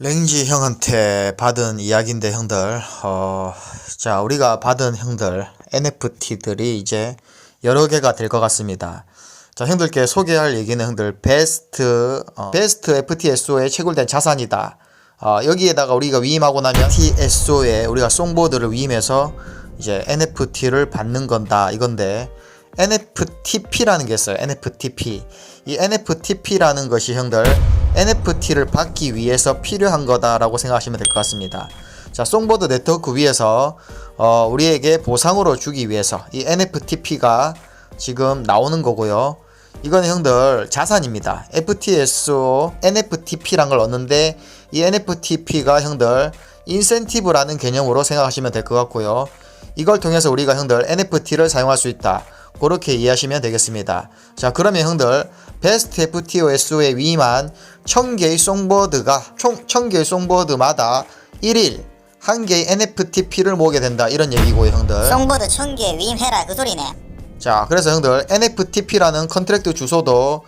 랭지 형한테 받은 이야기인데 형들 어, 자 우리가 받은 형들 NFT들이 이제 여러 개가 될 것 같습니다. 자 형들께 소개할 얘기는 형들 베스트 어, 베스트 FTSO에 채굴된 자산이다. 어, 여기에다가 우리가 위임하고 나면 TSO에 우리가 송보드를 위임해서 이제 NFT를 받는 건다 이건데 NFTP라는 게 있어요. NFTP. 이 NFTP라는 것이 형들 NFT를 받기 위해서 필요한 거다라고 생각하시면 될 것 같습니다. 자, 송보드 네트워크 위에서 어, 우리에게 보상으로 주기 위해서 이 NFTP가 지금 나오는 거고요. 이거는 형들 자산입니다. FTSO NFTP란 걸 얻는데 이 NFTP가 형들 인센티브라는 개념으로 생각하시면 될 것 같고요. 이걸 통해서 우리가 형들 NFT를 사용할 수 있다. 그렇게 이해하시면 되겠습니다. 자, 그러면 형들 베스트 FTOSO에 위임한 1000개의 송보드가 총 1000개의 송보드마다 1일 한 개의 NFTP를 모으게 된다. 이런 얘기고요, 형들. 송보드 천개 위임해라 그 소리네 자, 그래서 형들 NFTP라는 컨트랙트 주소도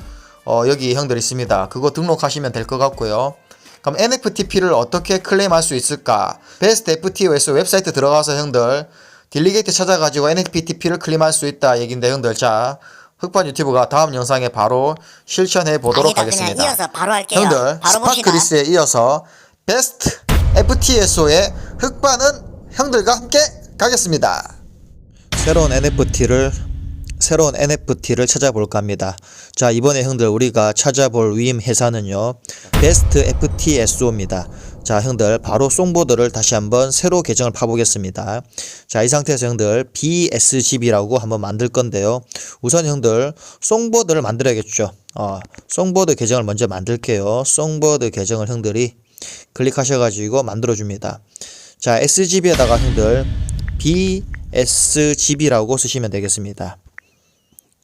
어, 여기 형들 있습니다. 그거 등록하시면 될 것 같고요. 그럼 NFTP를 어떻게 클레임할 수 있을까? 베스트 FTOS 웹사이트 들어가서 형들 딜리게이트 찾아가지고 NFTP를 클레임할 수 있다 얘긴데 형들 자 흑반 유튜브가 다음 영상에 바로 실천해 보도록 아니다 하겠습니다. 이어서 바로 할게요 형들 스파크리스에 이어서 베스트 FTSO의 흑반은 형들과 함께 가겠습니다. 새로운 NFT를 새로운 NFT를 찾아볼까 합니다. 자 이번에 형들 우리가 찾아볼 위임 회사는요 베스트 FTSO입니다. 자 형들 바로 송보드를 다시 한번 새로 계정을 파보겠습니다. 자 이 상태에서 형들 BSGB라고 한번 만들 건데요. 우선 형들 송보드를 만들어야겠죠. 어, 송보드 계정을 먼저 만들게요. 송보드 계정을 형들이 클릭하셔가지고 만들어줍니다. 자 SGB에다가 형들 BSGB라고 쓰시면 되겠습니다.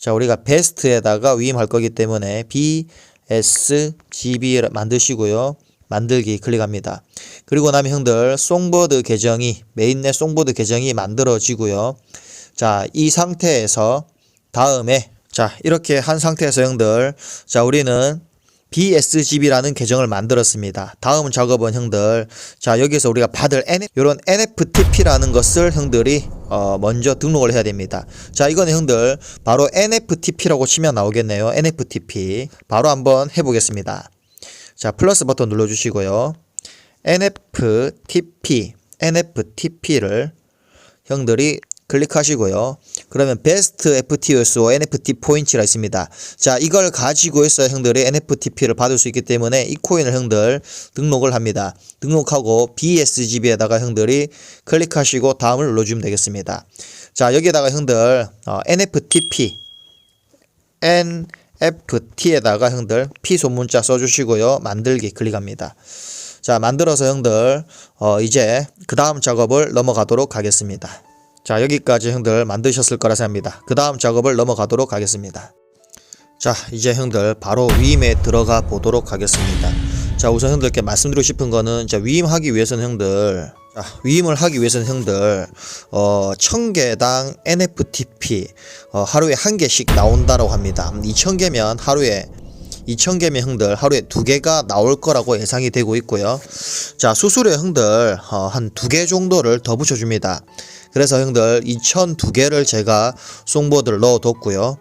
자, 우리가 베스트에다가 위임할 거기 때문에 BSGB 만드시고요. 만들기 클릭합니다. 그리고 나면 형들 송보드 계정이 메인넷 송보드 계정이 만들어지고요. 자, 이 상태에서 다음에 자, 이렇게 한 상태에서 형들 자, 우리는 BSGB라는 계정을 만들었습니다. 다음 작업은 형들 자 여기서 우리가 받을 N 이런 NFTP라는 것을 형들이 어, 먼저 등록을 해야 됩니다. 자 이거는 형들 바로 NFTP라고 치면 나오겠네요. NFTP 바로 한번 해보겠습니다. 자 플러스 버튼 눌러주시고요. NFTP NFTP를 형들이 클릭하시고요. 그러면 베스트 FTSO NFT 포인트가 있습니다. 자, 이걸 가지고 있어야 형들이 NFTP를 받을 수 있기 때문에 이 코인을 형들 등록을 합니다. 등록하고 BSGB에다가 형들이 클릭하시고 다음을 눌러주면 되겠습니다. 자, 여기에다가 형들 어, NFTP NFT에다가 형들 P 소문자 써주시고요. 만들기 클릭합니다. 자, 만들어서 형들 어, 이제 그 다음 작업을 넘어가도록 하겠습니다. 자 여기까지 형들 만드셨을 거라 생각합니다. 그 다음 작업을 넘어가도록 하겠습니다. 자 이제 형들 바로 위임에 들어가 보도록 하겠습니다. 자 우선 형들께 말씀드리고 싶은 거는 자 위임하기 위해서는 형들 자, 위임을 하기 위해서는 형들 어 1000개당 NFTP 어, 하루에 한 개씩 나온다고 합니다. 2000개면 하루에 2,000개면 형들 하루에 두 개가 나올 거라고 예상이 되고 있고요. 자, 수수료 형들 어, 한두 개 정도를 더 붙여줍니다. 그래서 형들 2,002개를 제가 송보드를 넣어뒀고요.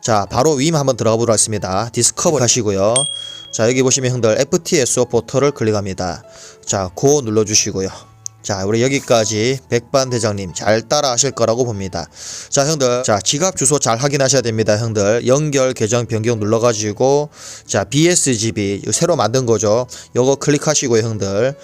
자, 바로 위임 한번 들어가 보도록 하겠습니다. 디스커버 하시고요. 자, 여기 보시면 형들 FTSO 포털을 클릭합니다. 자, 고 눌러주시고요. 자, 우리 여기까지 백반 대장님 잘 따라 하실 거라고 봅니다. 자, 형들. 자, 지갑 주소 잘 확인하셔야 됩니다, 형들. 연결 계정 변경 눌러가지고, 자, BSGB, 새로 만든 거죠. 요거 클릭하시고요, 형들.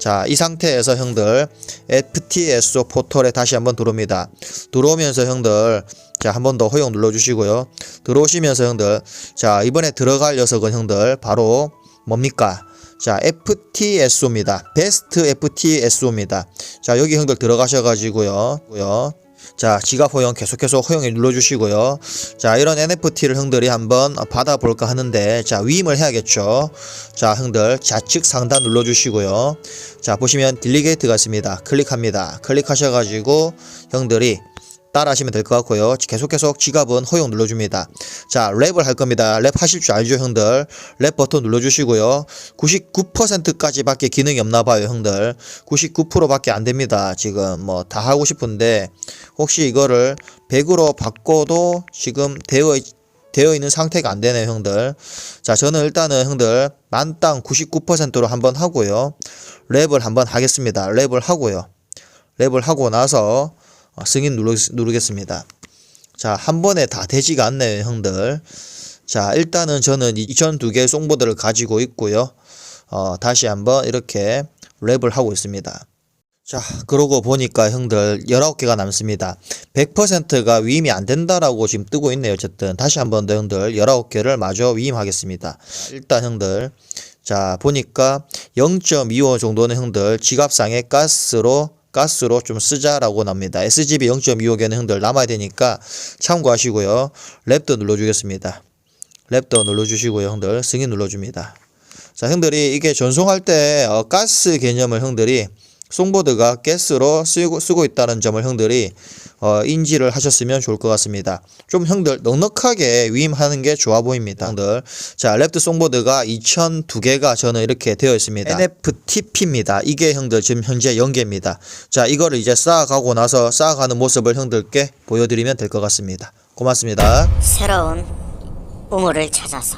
자, 이 상태에서 형들, FTSO 포털에 다시 한번 들어옵니다. 들어오면서 형들, 자, 한 번 더 허용 눌러주시고요. 들어오시면서 형들, 자, 이번에 들어갈 녀석은 형들, 바로 뭡니까? 자, FTSO입니다. 베스트 FTSO입니다. 자, 여기 형들 들어가셔 가지고요. 고요. 자, 지갑 허용 계속해서 허용을 눌러 주시고요. 자, 이런 NFT를 형들이 한번 받아 볼까 하는데, 자, 위임을 해야겠죠. 자, 형들 좌측 상단 눌러 주시고요. 자, 보시면 딜리게이트가 있습니다. 클릭합니다. 클릭하셔 가지고 형들이 따라 하시면 될 것 같고요. 계속 계속 지갑은 허용 눌러줍니다. 자, 랩을 할 겁니다. 랩 하실 줄 알죠, 형들? 랩 버튼 눌러주시고요. 99%까지 밖에 기능이 없나 봐요, 형들. 99%밖에 안 됩니다. 지금 뭐 다 하고 싶은데 혹시 이거를 100으로 바꿔도 지금 되어 있- 되어 있는 상태가 안 되네요, 형들. 자, 저는 일단은 형들 만땅 99%로 한번 하고요. 랩을 한번 하겠습니다. 랩을 하고요. 랩을 하고 나서 어, 승인 누르, 누르겠습니다. 자, 한 번에 다 되지가 않네요, 형들. 자, 일단은 저는 2002개 송보드를 가지고 있고요. 어, 다시 한번 이렇게 랩을 하고 있습니다. 자, 그러고 보니까 형들 19개가 남습니다. 100%가 위임이 안 된다라고 지금 뜨고 있네요. 어쨌든 다시 한 번 더 형들 19개를 마저 위임하겠습니다. 자, 일단 형들 자, 보니까 0.25 정도는 형들 지갑상의 가스로 가스로 좀 쓰자라고 납니다. SGB 0.25개는 형들 남아야 되니까 참고하시고요. 랩도 눌러주겠습니다. 랩도 눌러주시고요. 형들 승인 눌러줍니다. 자, 형들이 이게 전송할 때 어, 가스 개념을 형들이 송보드가 가스로 쓰고, 쓰고 있다는 점을 형들이 어, 인지를 하셨으면 좋을 것 같습니다. 좀 형들 넉넉하게 위임하는 게 좋아 보입니다. 형들. 자, 랩드 송보드가 2002개가 저는 이렇게 되어 있습니다. NFTP입니다. 이게 형들 지금 현재 연계입니다. 자, 이거를 이제 쌓아가고 나서 쌓아가는 모습을 형들께 보여드리면 될 것 같습니다. 고맙습니다. 새로운 우물을 찾아서